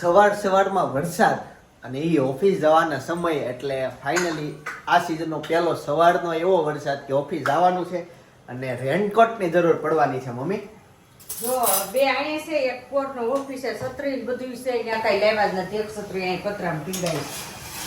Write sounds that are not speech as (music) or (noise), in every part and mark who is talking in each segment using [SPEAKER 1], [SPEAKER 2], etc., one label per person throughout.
[SPEAKER 1] સવાર સવારમાં વરસાદ અને એ ઓફિસ જવાના સમય એટલે ફાઇનલી આ સિઝનનો પહેલો સવારનો એવો વરસાદ કે ઓફિસ જવાનું છે અને રેનકોટની જરૂર પડવાની છે, મમ્મી.
[SPEAKER 2] જો, બે અહીંયા છે, એક કોટનો ઓફિસ છે, છત્રી બધું છે ત્યાં કાંઈ લેવા જ નથી. એક છત્રી અહીં પતરામાં પીંડાય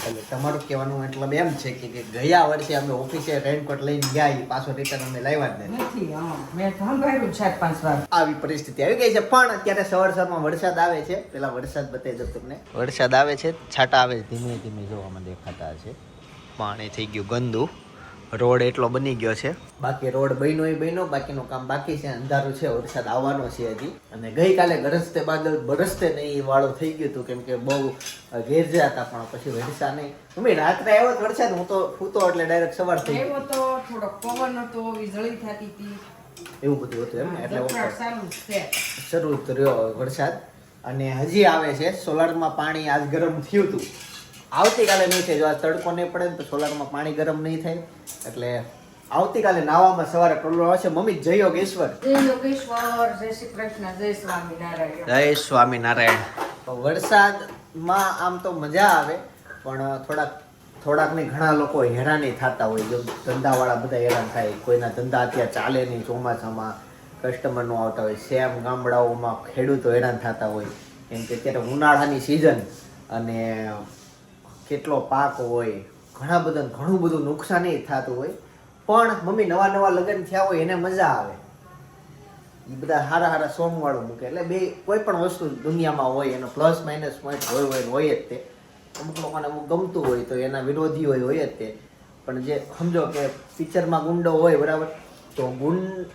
[SPEAKER 1] એટલે તમારું કહેવાનું મતલબ એમ છે કે કે ગયા વર્ષે અમે ઓફિસે રેનકોટ લઈને ગયા એ પાછો રિટર્ન અમે લાવ્યા જ નથી.
[SPEAKER 2] મેં સાંભળ્યું છે પાંચ વાર.
[SPEAKER 1] આવી પરિસ્થિતિ આવી ગઈ છે પણ અત્યારે સવાર સવારમાં વરસાદ આવે છે. પેલા વરસાદ બતાવી દઉં તમને. વરસાદ આવે છે છાંટા આવે ધીમે ધીમે જોવામાં દેખાતા છે પાણી થઈ ગયું ગંદુ. રોડ એટલો બની ગયો છે. બાકી રોડ બન્યો એ બન્યો બાકીનું કામ બાકી છે અંધારું છે વરસાદ આવવાનો છે હજી. અને ગઈકાલે ગરજતે બાદલ બરસતે નહીં એ વાળો થઈ ગયું હતું કેમ કે બહુ ગેરજા હતા પણ પછી વરસા નહીં. મમ્મી રાત્રે આવ્યો તો વરસાદ હું તો ફૂતો એટલે ડાયરેક્ટ સવાર થઈ ગયો.
[SPEAKER 2] તો થોડો પવન હતો વીજળી થતી હતી.
[SPEAKER 1] એવું બધું હતું એમ એટલે શરૂ કર્યો વરસાદ. અને હજી આવે છે સોલારમાં પાણી આજ ગરમ થયું હતું. આવતીકાલે નહીં થાય. જો આ તડકો નહીં પડે ને તો સોલારમાં પાણી ગરમ નહીં થાય. એટલે આવતીકાલે નાવામાં સવારે પ્રોબ્લેમ આવશે. મમ્મી જય યોગેશ્વર.
[SPEAKER 2] જય યોગેશ્વર. જય શ્રી કૃષ્ણ. જય સ્વામિનારાયણ.
[SPEAKER 1] જય સ્વામિનારાયણ. વરસાદમાં આમ તો મજા આવે પણ થોડાક થોડાક ને ઘણા લોકો હેરાની થતા હોય. જો ધંધાવાળા બધા હેરાન થાય. કોઈના ધંધા અત્યારે ચાલે નહીં ચોમાસામાં કસ્ટમર નો આવતા હોય. સેમ ગામડાઓમાં ખેડૂતો હેરાન થતા હોય. કેમ કે અત્યારે ઉનાળાની સિઝન અને કેટલો પાક હોય, ઘણા બધા ઘણું બધું નુકસાન થતું હોય, પણ મમ્મી નવા નવા લગ્ન થયા હોય એને મજા આવે. એ બધા સારા સારા સોંગ વાળું મૂકે. એટલે બે કોઈ પણ વસ્તુ દુનિયામાં હોય, એનો પ્લસ માઇનસ પોઈન્ટ હોય હોય હોય જ તે. અમુક લોકોને અમુક ગમતું હોય તો એના વિરોધી હોય હોય જ તે. પણ જે સમજો કે પિક્ચરમાં ગુંડો હોય, બરાબર? તો ગુંડ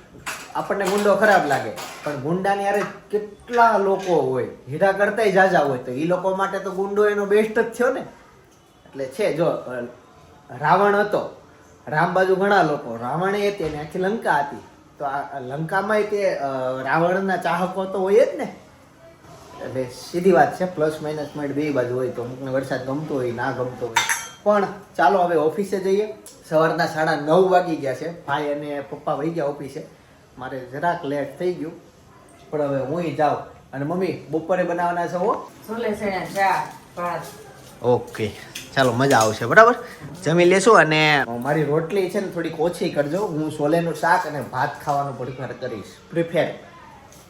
[SPEAKER 1] આપણને ગુંડો ખરાબ લાગે. પણ ગુંડાની યારે કેટલા લોકો હોય, હીરા કરતાંય જાજા હોય તો એ લોકો માટે તો ગુંડો એનો બેસ્ટ જ થયો ને. એટલે છે, જો રાવણ હતો, રામ બાજુ ઘણા લોકો, રાવણે હતી અને આખી લંકા હતી તો આ લંકામાંય તે રાવણના ચાહકો તો હોય જ ને. એટલે સીધી વાત છે, પ્લસ માઇનસ પોઈન્ટ બે બાજુ હોય તો અમુકને વરસાદ ગમતો હોય, ના ગમતો હોય. પણ ચાલો હવે ઓફિસે જઈએ. સવારના સાડા નવ વાગી ગયા છે. ભાઈ અને પપ્પા વહી ગયા ઓફિસે. મારે જરાક લેટ થઈ ગયું. પણ હવે હું જાઉં. અને મમ્મી, બપોરે બનાવવાના છે હો?
[SPEAKER 2] છોલે ચણા ચા ભાત
[SPEAKER 1] ઓકે. ચાલો, મજા આવશે. બરાબર? જમી લેશું અને મારી રોટલી છે ને થોડીક ઓછી કરજો. હું સોલેનું શાક અને ભાત ખાવાનું પ્રિફર કરીશ. પ્રિફેર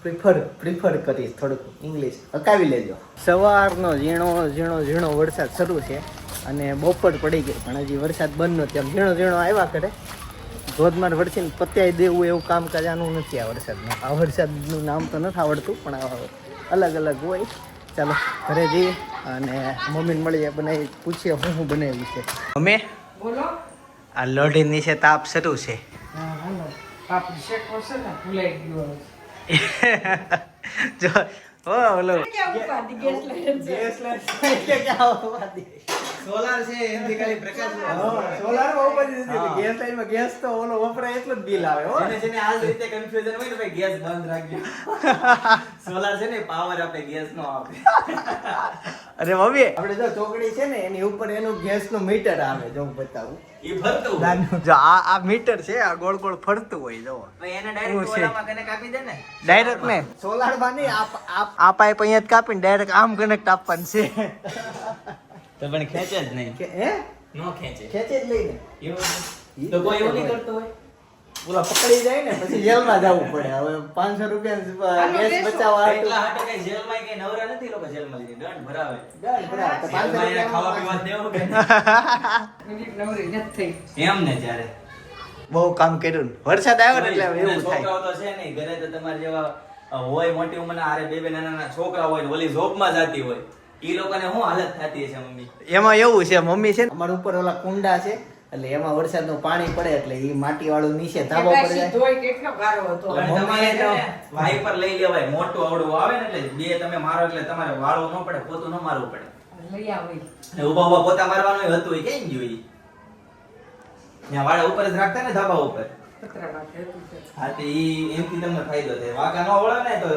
[SPEAKER 1] પ્રિફર પ્રિફર કરીશ. થોડુંક ઇંગ્લિશ હકાવી લેજો. સવારનો ઝીણો ઝીણો ઝીણો વરસાદ શરૂ છે અને બપોર પડી ગઈ. પણ હજી વરસાદ બંધ નથી. આમ ઝીણો ઝીણો આવ્યા કરે. ધોધમાર વરસીને પત્યાઈ દેવું એવું કામ કરવાનું નથી આ વરસાદનું. આ વરસાદનું નામ તો નથી આવડતું, પણ અલગ અલગ હોય. ચાલો, ઘરે જઈએ. અને મમ્મીને મળીએ બનાવી પૂછીએ હું શું બનાવ્યું છે. મમ્મી?
[SPEAKER 2] બોલો.
[SPEAKER 1] આ લોઢી નીચે તાપ શરૂ છે.
[SPEAKER 2] પાપડી શેકો છે ને ભૂલાઈ ગયો (laughs)
[SPEAKER 1] જો ઓલો
[SPEAKER 3] સોલાર છે એનાથી ખાલી પ્રકાશ
[SPEAKER 1] સોલારમાં ઉપાધિ ગેસ લાઈનમાં ગેસ તો ઓલો વપરાય એટલું જ બિલ આવે હો.
[SPEAKER 3] જેને જેને આ રીતે કન્ફ્યુઝન હોય ને ભાઈ ગેસ બંધ રાખજો. સોલાર છે ને પાવર આપે ગેસ નો આપે.
[SPEAKER 1] અરે મમ્મી. આપણે જો ચોકડી છે ને એની ઉપર એનું ગેસનું મીટર આવે જો હું બતાવું.
[SPEAKER 3] એ ફરતું
[SPEAKER 1] જો આ આ મીટર છે આ ગોળ ગોળ ફરતું હોય જો.
[SPEAKER 3] ભાઈ એને ડાયરેક્ટ. ઓલામાં કનેક્ટ આપી દે ને.
[SPEAKER 1] ડાયરેક્ટ ને? સોલારમાં નહીં આપ આ- આ પાઇપ અહીંયા જ કાપીને ડાયરેક્ટ આમ કનેક્ટ આપવાનું છે.
[SPEAKER 3] તો પણ ખેંચે જ નહીં.
[SPEAKER 1] કે હે?
[SPEAKER 3] નો ખેંચે.
[SPEAKER 1] ખેંચે જ લઈને
[SPEAKER 3] તો કોઈ એવું નહીં કરતો હોય.
[SPEAKER 1] ઓલા પકડી જાય ને પછી જેલમાં જવું પડે. હવે પાંચસો રૂપિયા ગેસ બચાવવા
[SPEAKER 3] એટલા હાટે કઈ જેલમાં કઈ નવરા નથી લોકો જેલમાં લઈ દંડ ભરાવે.
[SPEAKER 1] દંડ ભરાવે. તો પાંચસો
[SPEAKER 3] જેલમાં ખાવા પીવા દેવું કે (laughs)
[SPEAKER 2] નવરી નથી થઈ.
[SPEAKER 3] એમ ને જ્યારે.
[SPEAKER 1] બહુ કામ કર્યું વરસાદ આવ્યો ને એટલે એવું થાય.
[SPEAKER 3] છોકરાઓ તો છે નહીં. ઘરે તો તમારે જેવા હોય મોટી ઉંમરના આરે બે બે નાના નાના છોકરા હોય ને ઓલી જોબમાં જાતી હોય એ લોકોને શું હાલત થતી હશે મમ્મી?
[SPEAKER 1] એમાં એવું છે મમ્મી છે અમારા ઉપર ઓલા કુંડા છે એટલે એમાં વરસાદનું પાણી પડે એટલે એ માટી વાળું નીચે ધાબો પડે.
[SPEAKER 2] ધોઈ કેટલો ગારો હતો.
[SPEAKER 3] અને તમારે છે વાઈપર લઈ લેવાય મોટું આવડું આવે ને એટલે બે તમે મારો એટલે તમારે વાળવું ન પડે પોતું ન મારવું પડે.
[SPEAKER 2] લઈ આવી
[SPEAKER 3] ઊભા ઊભા પોતા મારવાનું હતું એ કેમ જોઈ ત્યાં વાળા ઉપર જ રાખતા ને ધાબા ઉપર. હા તો ઈ એમથી તમને ફાયદો થાય. વાંકા ન વળે ને તો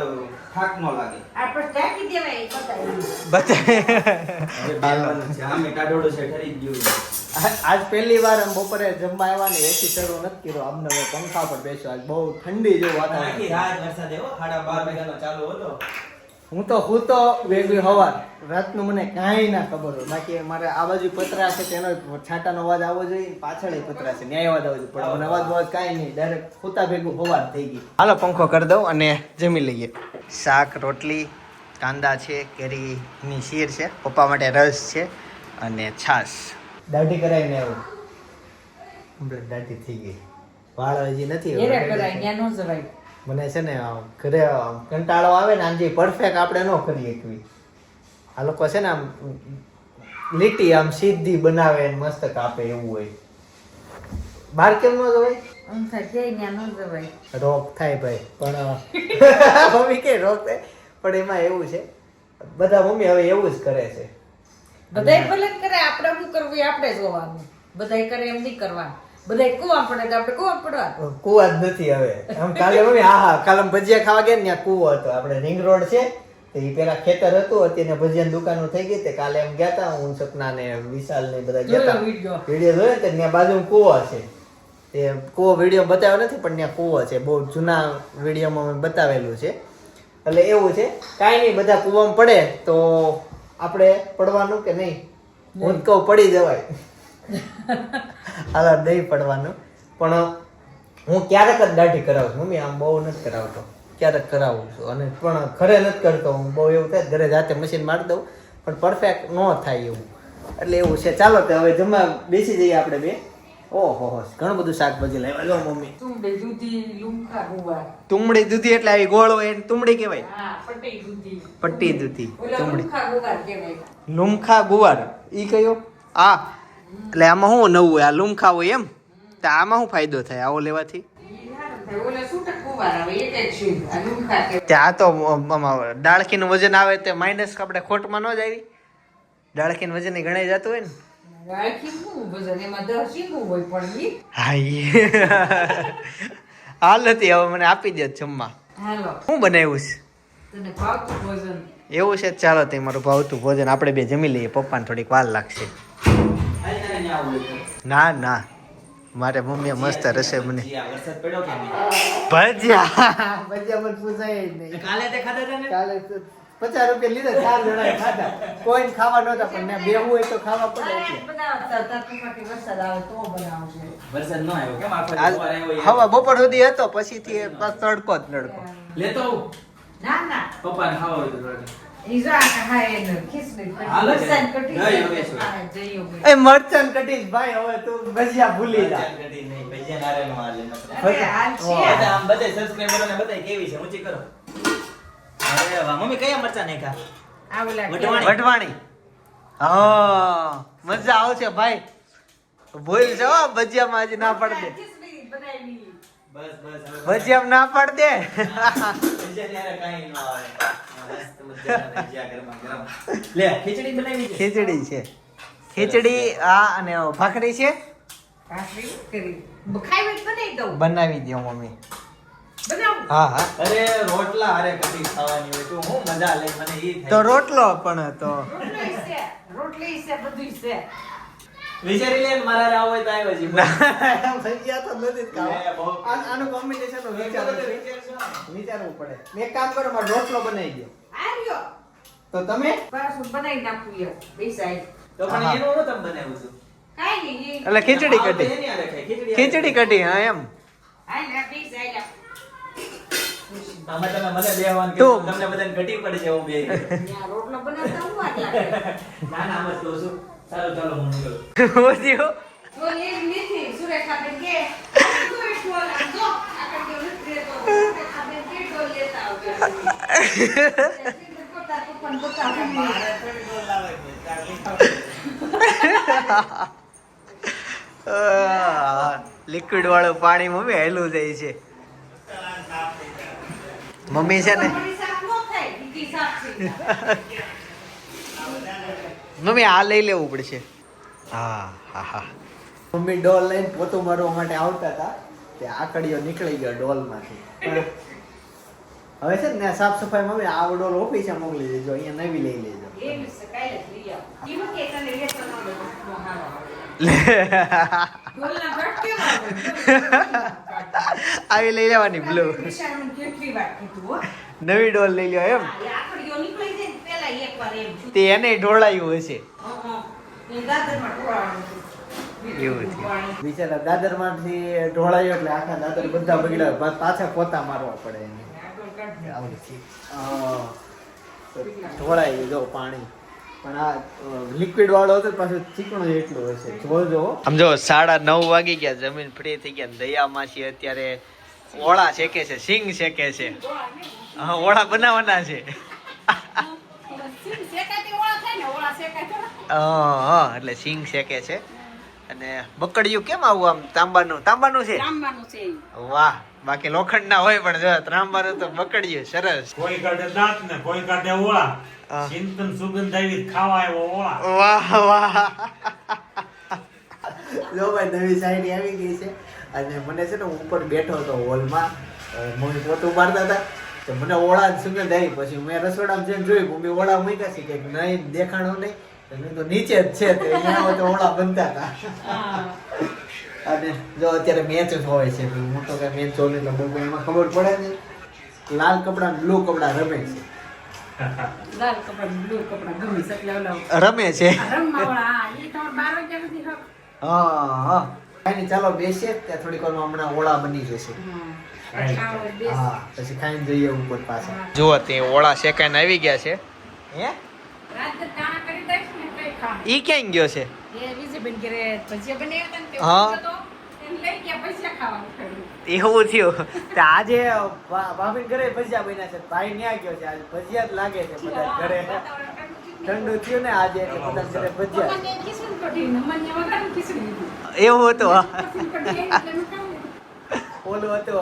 [SPEAKER 3] થાક ન લાગે.
[SPEAKER 2] આપણે ઢાંકી દેવાય એ
[SPEAKER 1] બતાય
[SPEAKER 3] હવે બેવાનું છે આમે કાઢોડું છે ઠરી ગયું
[SPEAKER 1] આજ પહેલી વાર બપોરે જમવા આવ્યા ને એસી શરૂ નથી કર્યો. અમને હવે પંખા પર બેસો આજ બહુ ઠંડી જેવું
[SPEAKER 3] આખી
[SPEAKER 1] વાતાવરણ
[SPEAKER 3] રાત વરસાદ એવો સાડા બાર વાગ્યાનો ચાલુ હતો.
[SPEAKER 1] હું તો હું તો વેગળી હવાર રાતનું મને કાંઈ ના ખબર હોય. બાકી મારે આ બાજુ પતરા છે તેનો છાંટાનો અવાજ આવવો જોઈએ પાછળ પતરા છે. ન્યાય અવાજ આવવો જોઈએ. પણ મને અવાજ અવાજ કાંઈ નહીં. ડાયરેક્ટ હુતા ભેગું હવાર થઈ ગઈ હાલો પંખો કરી દઉં અને જમી લઈએ. શાક રોટલી કાંદા છે કેરીની શીર છે પપ્પા માટે રસ છે અને છાશ. દાઢી કરાવીને આવું. કમ્પ્લીટ દાઢી થઈ ગઈ. વાળ હજી નથી
[SPEAKER 2] કરાય ત્યાં નો જવાય.
[SPEAKER 1] મને છે ને ઘરે કંટાળો આવે ને આમ જે પરફેક્ટ આપણે ન કરીએ એકવી આ લોકો છે ને આમ લીટી આમ સીધી બનાવે ને મસ્ત કાપે એવું હોય. બાર કેમ ન જવાય? રોગ થાય ભાઈ પણ (laughs) મમ્મી કે રોગ થાય. પણ એમાં એવું છે બધા મમ્મી હવે એવું જ કરે છે.
[SPEAKER 2] બધાય ભલે કરે આપણે શું કરવું આપણે જોવાનું. બધાય કરે એમ નહીં કરવાનું. બધાય કુવા પડે તો આપણે કુવા પડવા
[SPEAKER 1] કુવા જ નથી હવે. આમ કાલે મમ્મી હા હા કાલે ભજીયા ખાવા ગયા ને ત્યાં કુવો હતો. આપણે રિંગ રોડ છે તો એ પેલા ખેતર હતું અત્યારે ભજીયાની દુકાનો થઈ ગઈ તે કાલે એમ ગયા હતા હું સપના ને વિશાલ ને બધા ગયા હતા
[SPEAKER 2] વીડિયો.
[SPEAKER 1] જોયો ને ત્યાં બાજુ કુવો છે. તે કુવો વીડિયો બતાવ્યો નથી પણ ત્યાં કુવો છે. બહુ જૂના વિડીયોમાં મેં બતાવેલું છે. એટલે એવું છે કાંઈ નહીં બધા કુવામાં પડે તો આપણે પડવાનું કે નહીં? હું કહું પડી જવાય. હાલો દહીં પડવાનું. પણ હું ક્યારેક જ દાઢી કરાવું છું. મમ્મી આમ બહુ નથી કરાવતો. ક્યારેક કરાવું છું. અને પણ ઘરે નથી કરતો હું. બહુ એવું થાય ઘરે જાતે મશીન મારી દઉં. પણ પરફેક્ટ ન થાય એવું. એટલે એવું છે. ચાલો તો હવે જમવા બેસી જઈએ આપણે બે. ઓહો હો ઘણું બધું શાકભાજી લાવ્યા. લો મમ્મી.
[SPEAKER 2] તુંબડી દૂધી લુમખા ગુવાર.
[SPEAKER 1] તુમડી દૂધી એટલે આવી ગોળ હોય એને તુમડી કહેવાય.
[SPEAKER 2] હા પટ્ટી દૂધી.
[SPEAKER 1] પટ્ટી દૂધી. તુમડી
[SPEAKER 2] લુમખા ગુવાર કહેવાય.
[SPEAKER 1] લુમખા ગુવાર. ઈ કયો? આ. એટલે આમાં શું નવું હોય? આ લુમખા હોય એમ? તો આમાં શું ફાયદો થાય આવો લેવાથી? ત્યાં તો ડાળખીનું વજન આવે તે માઇનસ આપણે ખોટમાં ન જ આવી. ડાળખીનું વજન એ ગણાઈ જતું હોય ને. (laughs) હાલ નથી હવે મને આપી દે જમવા.
[SPEAKER 2] હું
[SPEAKER 1] શું બનાવ્યું છે? એવું છે? ચાલો તે મારું ભાવતું ભોજન. આપણે બે જમી લઈએ. પપ્પાને થોડીક વાર લાગશે. ના ના. મારે મમ્મીએ મસ્ત રસે મને
[SPEAKER 3] જી, આ વરસાદ પડ્યો કે
[SPEAKER 1] ભજીયા. ભજીયા મને પૂછાય જ નહીં.
[SPEAKER 3] કાલે તે ખાધા હતા ને?
[SPEAKER 1] કાલે પચાસ રૂપિયા લીધા ચાર જણા ખાધા. કોઈને ખાવા નહોતા પણ મેં બેહવું હોય તો ખાવા પડે? હવા બપોર સુધી હતો પછીથી થી તડકો જ તડકો.
[SPEAKER 3] લેતો.
[SPEAKER 2] ના ના.
[SPEAKER 3] પપ્પાને ખાવા હોય તો
[SPEAKER 1] એ મરચન કટીશ ભાઈ હવે તું ભજીયા ભૂલી જા.
[SPEAKER 3] આમ બધે સબસ્ક્રાઇબરોને કેવી છે? ઊંચી કરો. અરે વાહ મમ્મી કયા મરચા નાખ્યા?
[SPEAKER 2] આ ઓલા
[SPEAKER 3] વટવાણી.
[SPEAKER 1] વટવાણી હા મજા આવશે ભાઈ. ભૂલ છે હો ભજીયામાં હજી ના પડે
[SPEAKER 2] બનાવી.
[SPEAKER 3] બસ
[SPEAKER 1] એમ ના પાડ દે.
[SPEAKER 3] ખીચડી છે.
[SPEAKER 1] ખીચડી આ અને ભાખરી છે?
[SPEAKER 2] બનાવી
[SPEAKER 1] દો મમ્મી. હા હા.
[SPEAKER 3] અરે રોટલા અરે કઢી ખાવાની હોય તો હું મજા લે મને ઈ
[SPEAKER 1] તો રોટલો પણ તો
[SPEAKER 2] રોટલી છે, બધું છે.
[SPEAKER 3] વિચારી લે ને મારા આવો હોય તો આવ્યો છે.
[SPEAKER 1] થઈ ગયા તો નથી ખાવા. આનું કોમ્બિનેશન વિચારવું પડે. મેં એક કામ કરો મારો રોટલો બનાવી ગયો
[SPEAKER 2] આ
[SPEAKER 1] તો તમે?
[SPEAKER 2] પાછું બનાવી નાખું યાર. બે સાઈડ
[SPEAKER 3] તો પણ એનો હું તમે બનાવું છું?
[SPEAKER 2] કાંઈ નહીં,
[SPEAKER 1] એટલે ખીચડી કઢી.
[SPEAKER 3] ખીચડી
[SPEAKER 1] ખીચડી કઢી હા એમ.
[SPEAKER 2] હાલ, આ બે આપ.
[SPEAKER 3] આમાં તમે મને બેહવાનું
[SPEAKER 1] તો-
[SPEAKER 3] તમને બધાને ઘટી પડે છે હું બે.
[SPEAKER 2] રોટલો બનાવતા હું વાર (laughs)
[SPEAKER 3] ના ના આમ ચાલો ચાલો.
[SPEAKER 1] લિક્વિડ વાળું પાણી મમ્મી હેલું જાય છે. મમ્મી છે ને
[SPEAKER 2] તમારી શાક નો થાય, બીજી શાક છે.
[SPEAKER 1] મમ્મી આ લઈ લેવું પડશે. હા હા હા. મમ્મી ડોલ લઈને પોતું મારવા માટે આવતા હતા તે આકડીઓ નીકળી ગયો ડોલમાંથી. હવે છે ને સાફ સફાઈ મમ્મી આ ડોલ ઓફિસે મોકલી દેજો અહીંયા નવી લઈ લેજો.
[SPEAKER 2] આવો.
[SPEAKER 1] લઈ લેવાની બ્લુ.
[SPEAKER 2] વિશાળનું કેટલી વાર કીધું હો.
[SPEAKER 1] નવી ડોલ લઈ લ્યો એમ. તે એને ઢોળાયું હશે.
[SPEAKER 2] હં, હં. એ દાદરમાં ઢોળાવાનું હતું.
[SPEAKER 1] એવું બિચારા દાદરમાંથી ઢોળાયો એટલે આખા દાદર બધા બગડ્યા. પાછા પોતા મારવા પડે એને. ઢોળાયું જો પાણી. પણ આ લિક્વિડ વાળો હતો પાછું ચીકણું એટલું હશે. જોજો સમજો સાડા નવ વાગી ગયા જમીન ફ્રી થઈ ગયા. દયા માસી અત્યારે ઓળા શેકે છે સિંગ શેકે છે. હા ઓળા બનાવવાના છે. એટલે સિંગ શેકે છે. અને બકડિયું કેમ આવું આમ? તાંબાનું તાંબાનું છે. વાહ બાકી લોખંડ ના હોય પણ જો ત્રાંબાનું તો બકડિયું સરસ.
[SPEAKER 4] કોઈ કાઢે દાંત ને કોઈ કાઢે ઓળા. ચિંતન સુગંધ આવી ખાવા એવો ઓળા.
[SPEAKER 1] વાહ વાહ. જો ભાઈ નવી સાઈડ આવી ગઈ છે. અને મને છે ને હું ઉપર બેઠો હતો હોલમાં. મમ્મી પોતું મારતા હતા. તો મને ઓળા સુગંધ આવી. પછી મેં રસોડામાં જઈને જોયું મમ્મી ઓળા મૂક્યા છે. કે નહીં દેખાણો નહીં. તો મેં તો નીચે જ છે તો. અહીંયા તો ઓળા બનતા હતા. અને જો અત્યારે મેચ હોય છે. હું તો કઈ મેચ જોઉં એટલે બહુ એમાં ખબર પડે ને લાલ કપડા બ્લુ કપડા રમે છે.
[SPEAKER 2] લાલ કપડાં, blue કપડાં ગમે છે.
[SPEAKER 1] રમે છે.
[SPEAKER 2] હા.
[SPEAKER 1] હા હા. કાંઈ ચાલો બેસીએ. ત્યાં થોડીક વારમાં હમણાં ઓળા બની જશે.
[SPEAKER 2] હા.
[SPEAKER 1] પછી ખાઈને જઈએ ઉપર પાછા. જુઓ તે ઓળા શેકાઈને આવી ગયા છે. હે?
[SPEAKER 2] રાતે દાણા કરી દઈશ ને કઈ ખા.
[SPEAKER 1] ઈ ક્યાં ગયો છે. એવું થયું. તે આજે ભાભી ઘરે ભજીયા બન્યા છે. ભાઈ ન્યા ગયો છે. આજે ભજીયા જ લાગે છે બધા ઘરે.
[SPEAKER 2] ઠંડુ થયું.
[SPEAKER 1] ને આજે બધા ઘરે ભજીયા. એવું હતું હા.
[SPEAKER 2] ખીચડી કઢી એટલે મેં ખાવું.
[SPEAKER 1] ઓલું હતો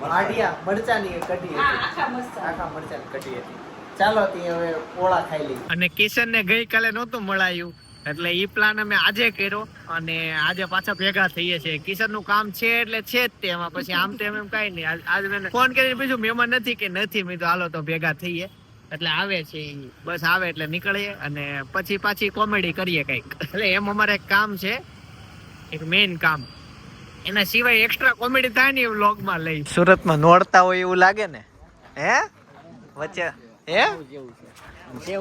[SPEAKER 1] માડિયા મરચાની કઢી
[SPEAKER 2] આખા
[SPEAKER 1] મરચાની કઢી હતી. ચાલો તી હવે ઓળા ખાઈ લઈ અને કિશન ને ગઈકાલે નહોતું મળાયું એટલે ઈ પ્લાન અમે આજે કર્યો અને આજે પાછા ભેગા થઈએ છીએ. કિશનનું કામ છે એટલે છે જ તે એમાં. પછી આમ તેમ એમ કઈ નહીં. આજ- મેં ફોન કરીને પૂછ્યું મહેમાન નથી કે નથી? મેં તો હાલો તો ભેગા થઈએ. એટલે આવે છે બસ આવે એટલે નીકળીએ અને પછી પાછી કોમેડી કરીએ કંઈક. એટલે એમ અમારે એક કામ છે એક મેઇન કામ. એના સિવાય એક્સ્ટ્રા કોમેડી થાય ને એ વ્લોગમાં લઈ. સુરતમાં નોડતા હોય એવું લાગે ને? હે? વચ્ચે? હે?
[SPEAKER 5] પછી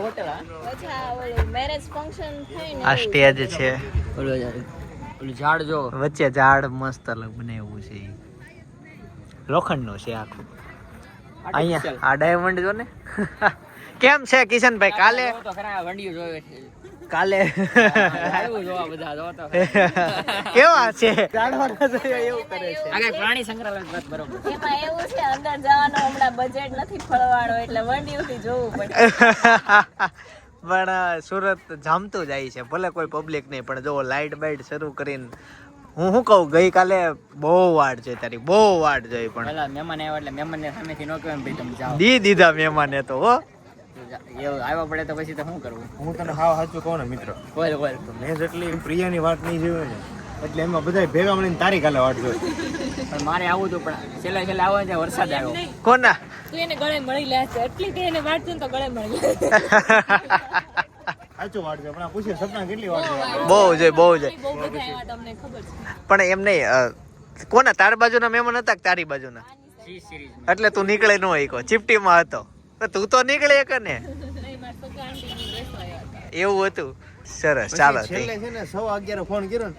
[SPEAKER 5] આ મેરેજ ફંક્શન થાય ને
[SPEAKER 1] આ સ્ટેજ છે.
[SPEAKER 3] ઓલું ઝાડ જો.
[SPEAKER 1] વચ્ચે ઝાડ મસ્ત અલગ બનાવ્યું છે. લોખંડનું છે આખું. અહીંયા આ ડાયમંડ જો ને? (laughs) કેમ છે કિશનભાઈ કાલે?
[SPEAKER 3] ખરા વંડિયું જોયું છે.
[SPEAKER 1] કાલે.
[SPEAKER 3] જોવા બધા જો
[SPEAKER 1] કેવા છે? એવું કરે છે
[SPEAKER 3] પ્રાણી સંગ્રહાલય બરોબર.
[SPEAKER 5] એમાં એવું છે અંદર જવાનું હમણાં બજેટ નથી ફળવાડો એટલે વંડીઓથી જોવું પડે. (laughs)
[SPEAKER 1] પણ સુરત જામતું જાય છે. ભલે કોઈ પબ્લિક નહીં પણ જો લાઇટ બાઇટ શરૂ કરીને હું શું કહું ગઈકાલે બહુ વાડ જોઈ તારી બહુ વાડ જોઈ પણ.
[SPEAKER 3] મહેમાન આવ્યા એટલે મહેમાન ને સામેથી નો કહેવાય ભાઈ તમે જાઓ.
[SPEAKER 1] દી દીધા મહેમાને તો હો.
[SPEAKER 3] એવું આવ્યા પડે તો પછી તો શું કરવું?
[SPEAKER 4] હું તને હાવ સાચું કહું ને મિત્ર.
[SPEAKER 3] બોલ બોલ.
[SPEAKER 4] મેં જેટલી પ્રિયાની વાત નહીં જોઈ ને એટલે એમાં બધા ભેગા મળીને તારી કાલે વાટ જોઈ.
[SPEAKER 3] પણ મારે આવું હતું પણ છેલ્લા છેલ્લે આવે ને વરસાદ આવ્યો.
[SPEAKER 1] કોના?
[SPEAKER 5] તું એને ગળે મળી લે છે એટલી તે એને વાંચતું તો ગળે મળી લે.
[SPEAKER 4] સાચું વાટ પણ પૂછ્યું સપના કેટલી વાટ
[SPEAKER 1] બહુ જોઈ બહુ જોઈ
[SPEAKER 5] બહુ બધા આવ્યા તમને ખબર છે.
[SPEAKER 1] પણ એમ નહીં કોના તારી બાજુના મહેમાન હતા કે તારી બાજુના?
[SPEAKER 3] સી
[SPEAKER 1] એટલે તું નીકળે ન હોય કો ચીપટીમાં હતો. તો તું તો નીકળે કે ને
[SPEAKER 5] હતા.
[SPEAKER 1] એવું હતું. સરસ ચાલો
[SPEAKER 4] છેલ્લે છે ને સવા અગિયાર ફોન કર્યો ને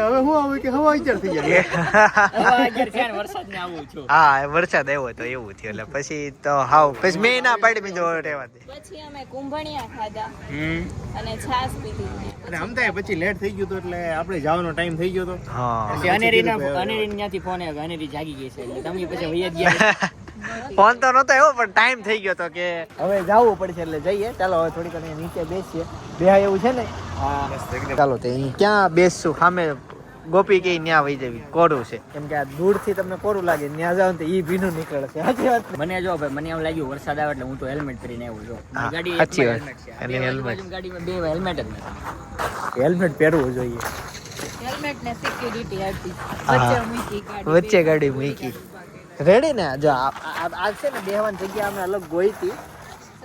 [SPEAKER 4] હવે હું આવે? કે હવા અગિયાર થઈ જાય. (laughs)
[SPEAKER 3] અગિયાર થયા ને વરસાદ ને આવું છું.
[SPEAKER 1] હા વરસાદ આવ્યો તો એવું થયું. એટલે પછી તો હાવ પછી મેં ના પાડી બીજો રહેવા દે
[SPEAKER 5] પછી અમે કુંભણિયા ખાધા અને છાશ પીધી.
[SPEAKER 4] અને આમ થાય પછી લેટ થઈ ગયું તો એટલે આપણે જવાનો ટાઈમ થઈ ગયો હતો
[SPEAKER 1] હા.
[SPEAKER 3] પછી અનેરી ના અનેરી ત્યાંથી ફોન આવ્યો. અનેરી જાગી ગઈ છે. એટલે તમે પછી વહી ગયા. (laughs)
[SPEAKER 1] ફોન તો નતો એવો પણ ટાઈમ થઈ ગયો તો કે હવે જવું પડશે એટલે જઈએ. ચાલો હવે થોડીક વાર અહીંયા નીચે બેસીએ. બેહા એવું છે ને?
[SPEAKER 3] હા.
[SPEAKER 1] ચાલો તે ક્યાં બેસશું? સામે ગોપી કે ન્યા વહી જવી? કોરું છે. કેમ કે આ દૂરથી તમને કોરું લાગે. ન્યા જાવ તો ઈ ભીનું નીકળે સાચી વાત
[SPEAKER 3] મને જો ભાઈ મને એમ લાગ્યું વરસાદ આવે એટલે હું તો હેલ્મેટ પહેરીને આવ્યો આવું
[SPEAKER 1] હા,
[SPEAKER 3] ગાડી
[SPEAKER 1] સાચી વાત.
[SPEAKER 3] છે.
[SPEAKER 1] એની
[SPEAKER 3] હેલ્મેટ. ગાડીમાં બે હેલ્મેટ જ નથી.
[SPEAKER 1] હેલ્મેટ પહેરવું જોઈએ.
[SPEAKER 5] હેલ્મેટ ને સિક્યુરિટી હતી વચ્ચે મૂકી ગાડી
[SPEAKER 1] વચ્ચે ગાડી મૂકી. રેડી ને? જો આ છે ને બેહવાની જગ્યા અમે અલગ ગોઈ હતી.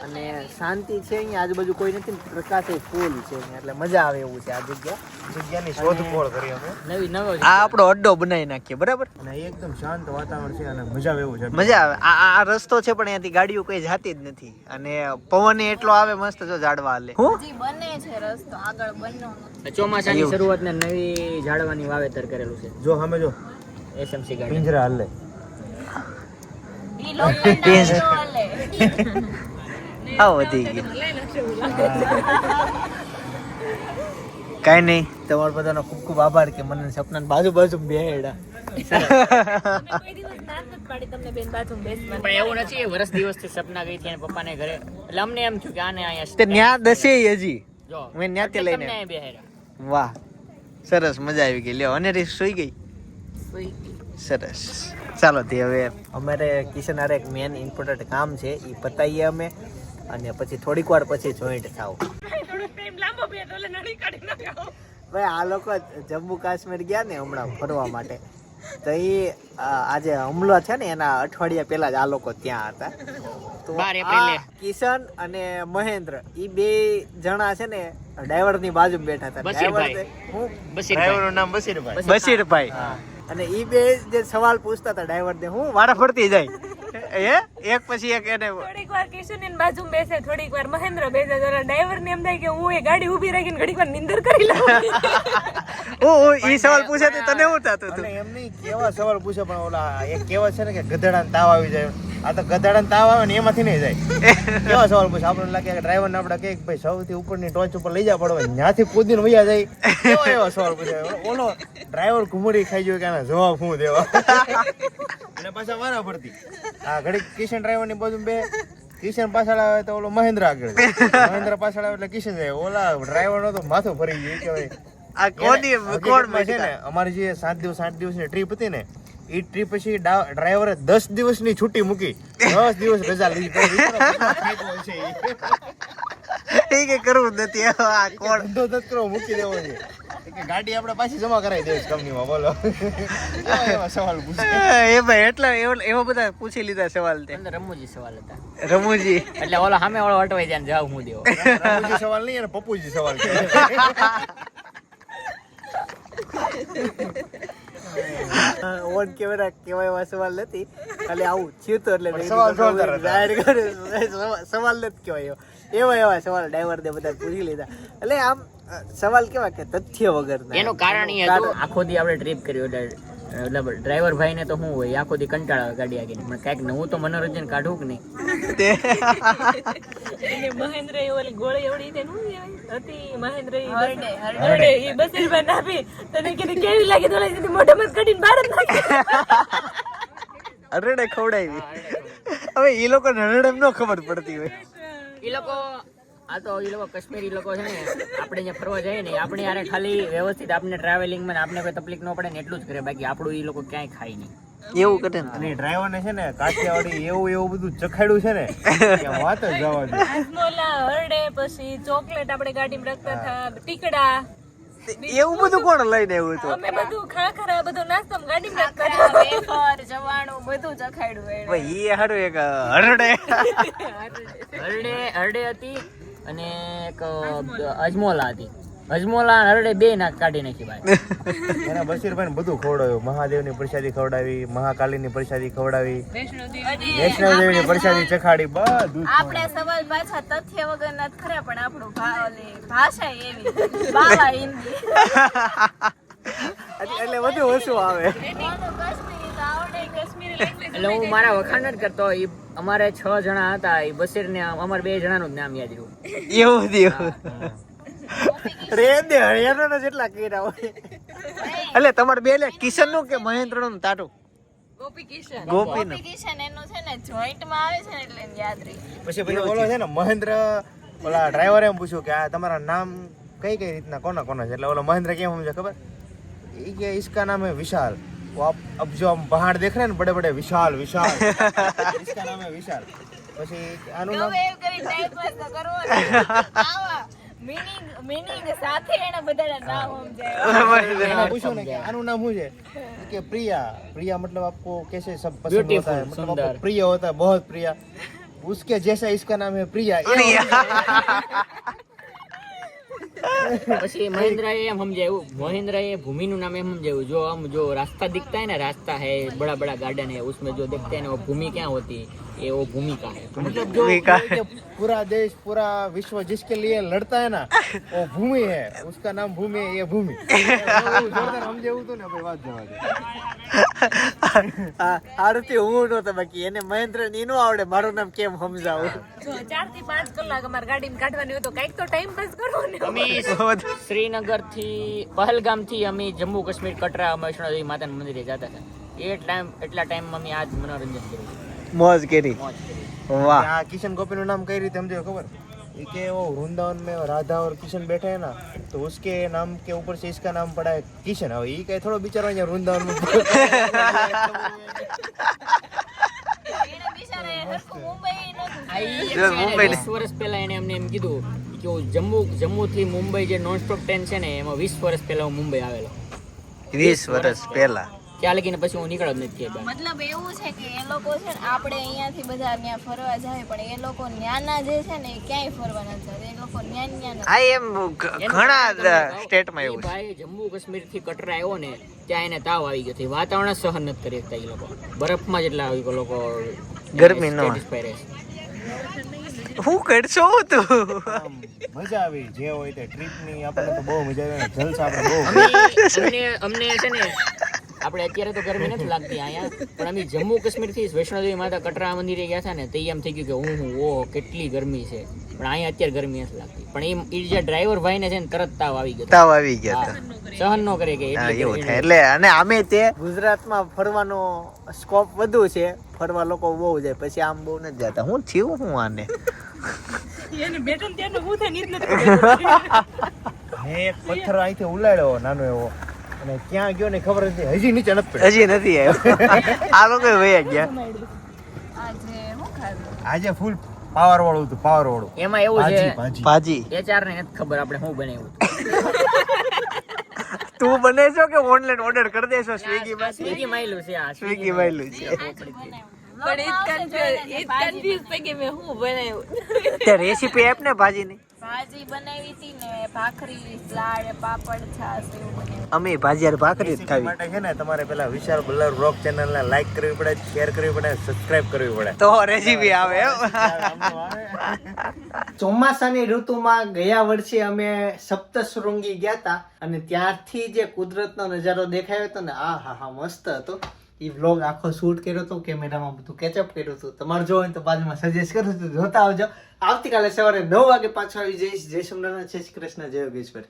[SPEAKER 1] અને શાંતિ છે અહીંયા આજુબાજુ કોઈ નથી ને પ્રકાશ ફૂલ છે એટલે મજા આવે એવું છે આ જગ્યા.
[SPEAKER 4] જગ્યાની શોધખોળ કરી અમે.
[SPEAKER 6] નવી નવો
[SPEAKER 1] આ આપણો અડ્ડો બનાવી નાખીએ બરાબર?
[SPEAKER 4] અને એકદમ શાંત વાતાવરણ છે અને મજા આવે એવું છે.
[SPEAKER 1] મજા આવે. આ આ- રસ્તો છે પણ અહીંયાથી ગાડીઓ કોઈ જાતી જ નથી. અને પવન એટલો આવે મસ્ત જો ઝાડવા હાલે. હું?
[SPEAKER 5] બને છે રસ્તો આગળ બનનો
[SPEAKER 6] ચોમાસાની શરૂઆત ને નવી ઝાડવાની વાવેતર કરેલું છે.
[SPEAKER 4] જો સામે જો.
[SPEAKER 6] એસએમસી ગાડી.
[SPEAKER 4] પિંજરા હાલે.
[SPEAKER 1] આ વધી ગયું કાંઈ નહીં તમારો બધાનો ખૂબ ખૂબ આભાર કે મને સપના બાજુ બાજુ બેડા
[SPEAKER 6] એવું નથી વર્ષ દિવસથી સપના ગઈ હતી પપ્પાને ઘરે એટલે અમને એમ થયું કે આને અહીંયા
[SPEAKER 1] ત્યાં દસે હજી. મેં
[SPEAKER 6] એટલે
[SPEAKER 1] લઈને. વાહ સરસ મજા આવી ગઈ. લ્યો અને રીસ સુઈ ગઈ. સરસ. ચાલો તે હવે અમારે કિશન હારે એક મેન ઇમ્પોર્ટન્ટ કામ છે એ પતાવીએ અમે અને પછી થોડીક વાર પછી જોઈન્ટ થાવ. ભાઈ આ લોકો જમ્મુ કાશ્મીર ગયા ને હમણાં ફરવા માટે તો એ આજે હુમલો છે ને એના અઠવાડિયા પહેલા જ આ લોકો ત્યાં હતા. તો કિશન અને મહેન્દ્ર એ બે જણા છે ને ડ્રાઈવરની બાજુ બેઠા હતા. ડ્રાઈવર હું.
[SPEAKER 4] ડ્રાઈવરનું નામ બસીરભાઈ
[SPEAKER 1] બશીરભાઈ. અને એ બે જે સવાલ પૂછતા હતા ડ્રાઈવર ને હું વારા ફરતી જાય. એ એક પછી એક એને
[SPEAKER 7] થોડીક વાર કિશન બાજુમાં બેસે થોડીક વાર મહેન્દ્ર બેસે જરા ડ્રાઈવર ને એમ થાય કે હું એ ગાડી ઊભી રાખીને ઘડીક વાર નિંદર કરી લઉં. (laughs)
[SPEAKER 1] ઓ ઓ ઈ સવાલ પૂછે તો તને શું થતું હતું
[SPEAKER 4] અને એમ નહીં કેવા સવાલ પૂછે પણ ઓલા એક કેવા છે ને કે ગધેડાને તાવ આવી જાય. આ તો ગધેડાને તાવ આવે ને એમાંથી નહીં જાય. કેવા સવાલ પૂછ? આપણને લાગે કે ડ્રાઈવરને આપણે કહે કે ભાઈ સૌથી ઉપરની ટોચ ઉપર લઈ જવા પડવા ત્યાંથી કૂદીને વૈયા જાય. કેવો એવો સવાલ પૂછે? ઓલો ડ્રાઈવર ઘુમડી ખાઈ ગયો કે આના જવાબ શું દેવા? અને પાછા વારા પડતી આ ઘડીક કિશન ડ્રાઈવરની બાજુ બે કિશન પાછળ આવે તો ઓલો મહેન્દ્ર આગળ. મહેન્દ્ર પાછળ આવે એટલે કિશન જાય. ઓલા ડ્રાઈવર નો તો માથું ફરી ગયું કે ભાઈ.
[SPEAKER 1] આ કોની કોણ
[SPEAKER 4] છે ને અમારી જે સાત દિવસ આઠ દિવસની ટ્રીપ હતી ને એ ટ્રીપ પછી ડ્રાઈવરે દસ દિવસની છૂટી મૂકી. દસ દિવસ રજા લીધી. (laughs)
[SPEAKER 1] કે કરવું નથી. આ કોણ?
[SPEAKER 4] ધંધો મૂકી દેવો છે. ગાડી આપણે પાછી જમા કરાવી દઈશ કંપનીમાં. બોલો. એવા સવાલ પૂછે.
[SPEAKER 1] એ ભાઈ એટલા એવા એવા બધા પૂછી લીધા સવાલ તે.
[SPEAKER 6] રમૂજી સવાલ હતા.
[SPEAKER 1] રમુજી.
[SPEAKER 6] એટલે ઓલો સામે વાળો અટવાઈ જાય ને જવાબ હું દેવો.
[SPEAKER 4] રમૂજી સવાલ નહીં અને પપ્પુજી સવાલ છે (laughs)
[SPEAKER 1] ઓન કેમેરા કેવાય એવા સવાલ નથી. ખાલી આવું થયું તો એટલે
[SPEAKER 4] સવાલ
[SPEAKER 1] નથી કહેવાય એવો. એવા એવા સવાલ ડ્રાઈવર ને બધા પૂછી લીધા. એટલે આમ સવાલ કેવા કે તથ્ય વગર
[SPEAKER 6] એનું કારણ એ હતું. આખો દી આપણે ટ્રીપ કર્યો એટલે એટલે ડ્રાઈવર ભાઈ ને તો શું હોય આખો દી કંટાળા આવે ગાડી આગળ પણ કાંઈક નવું તો મનોરંજન કાઢવું કે નહીં?
[SPEAKER 7] એને મહેન્દ્ર એ ઓલી ગોળી એવડી શું હતી મહેન્દ્ર
[SPEAKER 5] હરડે,
[SPEAKER 7] બસ-
[SPEAKER 5] હરડે.
[SPEAKER 7] હરડે. ઈ બશીરભાઈ આપી તને કીધું કેવી લાગે તો કીધું મોઢામાં કાઢીને બહાર જ નાખી.
[SPEAKER 1] અરડે ખવડાવી. હવે એ લોકો અરડે એમ ન ખબર પડતી હોય.
[SPEAKER 6] એ લોકો આ તો એ લોકો કાશ્મીરી લોકો છે ને આપણે અહીંયા ફરવા જઈએ ને આપણે યારે ખાલી વ્યવસ્થિત આપણે ટ્રાવેલિંગમાં ને આપણે કોઈ તકલીફ ન પડે ને એટલું જ કરે બાકી આપણું એ લોકો ક્યાંય ખાય નહીં.
[SPEAKER 1] એવું કરે ને
[SPEAKER 4] અને ડ્રાઈવર ને છે ને કાઠિયાવાડી એવું એવું બધું ચખાડ્યું છે ને કે વાત જ જવા દે.
[SPEAKER 7] હાથમોલા હરડે પછી ચોકલેટ આપણે ગાડીમાં રાખતા હતા ટીકડા.
[SPEAKER 1] એવું બધું કોણ લઈને આવ્યું હતું?
[SPEAKER 7] અમે બધું ખાખરા બધું નાસ્તો ગાડીમાં રાખતા હતા.
[SPEAKER 5] વેફર જવાણું બધું ચખાડ્યું.
[SPEAKER 1] ભાઈ એ હારું એક અરડે
[SPEAKER 6] હરડે હરડે હતી. અને એક અજમોલા. હતી અજમોલા હરડે બે નાક કાઢી નાખી ભાઈ. (laughs)
[SPEAKER 4] એના બશીરભાઈ બધું ખવડાવ્યું. મહાદેવની પ્રસાદી ખવડાવી મહાકાલીની પ્રસાદી ખવડાવી વૈષ્ણવદેવીની પ્રસાદી ચખાડી બધું
[SPEAKER 5] આપણે સવાલ પાછા તથ્ય વગર ના ખરા પણ આપણું ભાષા એવી. બાવા હિન્દી. (laughs)
[SPEAKER 1] એટલે બધું ઓછું આવે
[SPEAKER 5] મને કાશ્મીરી તો આવડે કાશ્મીરી language
[SPEAKER 6] એટલે હું મારા વખાણ જ કરતો એ અમારે છ જણા હતા એ બસીર ને અમારે બે જણાનું જ નામ યાદ રહ્યું.
[SPEAKER 1] એવું થયું રે દે હરિયાણા જેટલા કર્યા હોય. એટલે તમારે બે કિશનનું કે મહેન્દ્રનું તાટું?
[SPEAKER 7] ગોપી
[SPEAKER 1] ગોપી
[SPEAKER 4] પછી બોલો છે. ને મહેન્દ્ર ઓલા ડ્રાઈવરે એમ પૂછ્યું કે આ તમારા નામ કઈ કઈ રીતના કોના કોના છે? એટલે ઓલો મહેન્દ્ર કેમ સમજે ખબર? એ કે ઈસકા નામ વિશાલ. वो आप अब जो हम पहाड़ देख रहे हैं ना बड़े बड़े विशाल विशाल इसका नाम है विशाल પછી આનું નામ
[SPEAKER 5] ગમે એવું કરી time pass તો કરવો ને. આવા meaning meaning સાથે એને બધાના નામ સમજાય
[SPEAKER 4] એમાં પૂછ્યું ને કે આનું નામ શું છે કે પ્રિયા પ્રિયા मतलब आपको कैसे सब पसंद
[SPEAKER 6] Beautiful,
[SPEAKER 4] होता है मतलब
[SPEAKER 6] सुंदर.
[SPEAKER 4] आपको प्रिय होता है बहुत प्रिय उसके जैसा इसका नाम है प्रिया
[SPEAKER 6] પછી મહેન્દ્ર એમ સમજાયું મહેન્દ્ર એ ભૂમિ નું નામ એમ સમજાયું. જો આમ જો રાસ્તા દિખતા હે ને, રાસ્તા હે બડા બડા ગાર્ડન હે, ઉસમે જો દેખતા હે ને, ભૂમિ ક્યાં હોતી? होती है ये वो भूमिका है
[SPEAKER 4] मतलब जो जो पूरा देश पूरा विश्व जिसके लिए लड़ता है ना वो भूमि है उसका नाम भूमि है ये भूमि જોરદાર સમજાવું તું ને ભાઈ વાત જવા દે
[SPEAKER 1] આ આરતી હું નહોતો બાકી એને મહેન્દ્ર ની નો આવડે મારું નામ કેમ સમજાવું
[SPEAKER 7] જો ચાર થી પાંચ કલાક અમારે ગાડીમાં કાઢવાની હોય તો કઈક તો ટાઈમ પાસ કરવો ને
[SPEAKER 6] અમે શ્રીનગર થી પહલગામ થી અમે જમ્મુ કાશ્મીર કટરા વૈષ્ણોદેવી માતાના મંદિરે જતા હતા એ ટાઈમ એટલા ટાઈમ અમે આજ મનોરંજન કર્યું
[SPEAKER 1] મોજ કરી
[SPEAKER 6] મોજ કરી
[SPEAKER 1] વાહ
[SPEAKER 4] આ કિશન गोपी નું नाम कई રીતે સમજો खबर ये कि वो वृंदावन में राधा और किशन बैठे हैं ना तो उसके नाम के ऊपर से इसका नाम पड़ा है किशन अब ये कहे थोड़ो बेचारा यहाँ वृंदावन में (laughs)
[SPEAKER 5] એને બિચારાએ હરખું મુંબઈ નહોતું
[SPEAKER 6] આ ઈ એક
[SPEAKER 1] જો
[SPEAKER 6] છે ને,
[SPEAKER 1] મુંબઈને.
[SPEAKER 6] વીસ વર્ષ પહેલા એને અમને એમ કીધું કે હું જમ્મુ જમ્મુ થી મુંબઈ જે નોન સ્ટોપ ટ્રેન છે ને એમાં વીસ વર્ષ પહેલા હું મુંબઈ આવેલો
[SPEAKER 1] વીસ વર્ષ પહેલા
[SPEAKER 6] ત્યાં લગીને પછી હું નીકળ્યો જ નથી
[SPEAKER 5] મતલબ એવું છે કે એ લોકો છે ને આપણે અહીંયાથી બધા ત્યાં ફરવા જાય પણ એ લોકો ન્યાના જે છે ને એ ક્યાંય ફરવા નથી જતા એ લોકો ન્યાન ન્યાન.
[SPEAKER 1] હા એમ ઘણા સ્ટેટમાં એવું છે.
[SPEAKER 6] ભાઈ જમ્મુ કાશ્મીરથી કટરા આવ્યો ને ત્યાં એને તાવ આવી ગયો હતો. વાતાવરણ સહન નથી કરી શકતા એ લોકો. બરફમાં જેટલા એ લોકો
[SPEAKER 1] ગરમી નો. હું કરશો તું?
[SPEAKER 4] મજા આવી જે હોય તે ટ્રીપની આપણને તો બહુ મજા આવે જલસા આપણે બહુ
[SPEAKER 6] અમને અમને છે ને આપણે અત્યારે તો ગરમી નથી લાગતી અહીંયા પણ અમે જમ્મુ કાશ્મીરથી વૈષ્ણોદેવી માતા કટરા મંદિરે ગયા હતા ને તો એમ થઈ ગયું કે હું હું ઓહો કેટલી ગરમી છે. પણ અહીંયા અત્યારે ગરમી નથી લાગતી. પણ એ જે ડ્રાઈવર ભાઈ ને છે ને તરત તાવ આવી ગયો
[SPEAKER 1] તાવ આવી ગયા હતા.
[SPEAKER 6] સહન નો કરે કે
[SPEAKER 1] હા એવું થાય. એટલે અને અમે તે ગુજરાતમાં ફરવાનો સ્કોપ વધુ છે ફરવા લોકો બહુ જાય. પછી આમ બહુ નથી જતા. હું થયું હું આને?
[SPEAKER 7] એને બેટન ત્યાંનું હું થાય ને નથી (laughs)
[SPEAKER 4] મેં એક પથ્થર અહીંથી ઉલાડ્યો નાનો એવો. ક્યાં ગયો ને ખબર નથી. હજી નીચે નથી
[SPEAKER 1] હજી નથી આવ્યો. (laughs) આ લોકો વયા ગયા.
[SPEAKER 5] આજે હું ખાધું?
[SPEAKER 4] આજે ફૂલ પાવર વાળું હતું પાવર વાળું.
[SPEAKER 6] એમાં એવું છે
[SPEAKER 4] ભાજી
[SPEAKER 1] એચઆર
[SPEAKER 6] એ ચાર ને નથી ખબર આપણે શું બનાવ્યું
[SPEAKER 1] તું બને છો કે ઓનલાઈન ઓર્ડર કરી દેશો? સ્વિગી માં?
[SPEAKER 6] સ્વિગી માયલું છે આ
[SPEAKER 1] સ્વિગી માયલું. છે.
[SPEAKER 7] પણ ઈ કન્ફ્યુઝ થઈ ગઈ મેં શું બનાવ્યું.
[SPEAKER 1] તે રેસીપી એપ ને ભાજીની?
[SPEAKER 5] ભાજી બનાવી હતી ને ભાખરી લાડ પાપડ એવું બનાવ્યું
[SPEAKER 1] અમે ભાજી અને ભાખરી જ ખાવી.
[SPEAKER 4] માટે છે ને તમારે પેલા વિશાલ બલ્લર બ્લોગ ચેનલ ને લાઈક કરવી પડે શેર કરવી પડે સબસ્ક્રાઇબ કરવી પડે.
[SPEAKER 1] તો રેસીપી આવે એમ. ચોમાસાની ઋતુમાં ગયા વર્ષે અમે સપ્તશૃંગી ગયા હતા અને ત્યારથી જે કુદરતનો નજારો દેખાયો હતો ને આ હા હા મસ્ત હતો. એ વ્લોગ આખો શૂટ કર્યો હતો કેમેરામાં બધું કેચઅપ કર્યું હતું. તમારે જો હોય તો બાજુમાં સજેસ્ટ કરું છું, જોતા આવજો. આવતીકાલે સવારે નવ વાગે પાછો આવી જઈશ. જય સોમનાથ, જય શ્રી કૃષ્ણ, જય યોગેશ્વર.